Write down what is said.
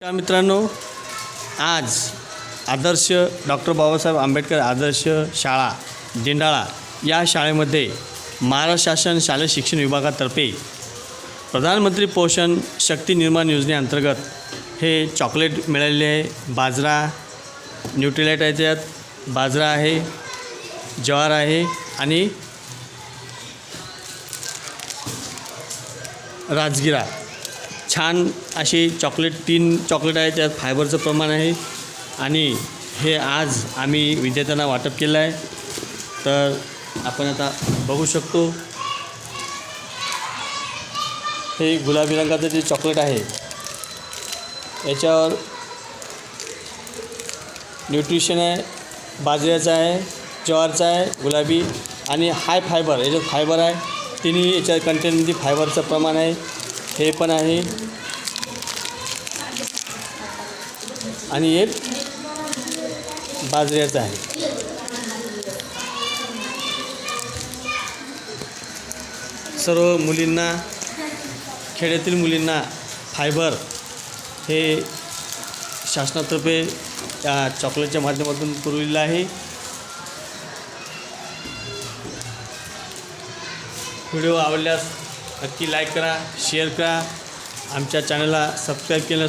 नमस्कार मित्रांनो आज आदर्श डॉक्टर बाबासाहेब आंबेडकर आदर्श शाळा जिंडाळा या शाळेमध्ये महाराष्ट्र शासन शालेय शिक्षण विभागातर्फे प्रधानमंत्री पोषण शक्ती निर्माण योजनेअंतर्गत हे चॉकलेट मिळालेले आहे. बाजरा न्यूट्रिलाइट आहे त्यात बाजरा आहे ज्वार आहे आणि राजगिरा. छान अशी चॉकलेट तीन चॉकलेट आहे त्यात फायबरचं प्रमाण आहे. आणि हे आज आम्ही विद्यार्थ्यांना वाटप केलं आहे. तर आपण आता बघू शकतो. हे गुलाबी रंगाचं जे चॉकलेट आहे याच्यावर न्यूट्रिशन आहे बाजऱ्याचं आहे ज्वारचं आहे गुलाबी आणि हाय फायबर याच्यात फायबर आहे तिन्ही याच्या कंटेनमध्ये फायबरचं प्रमाण आहे. हे पण आहे. आणि एक बाजऱ्याचं आहे. सर्व मुलींना खेड्यातील मुलींना फायबर हे शासनातर्फे या चॉकलेटच्या माध्यमातून पुरविलेलं आहे. व्हिडिओ आवडल्यास नक्की लाईक करा शेअर करा. आमच्या चॅनलला सबस्क्राईब केलं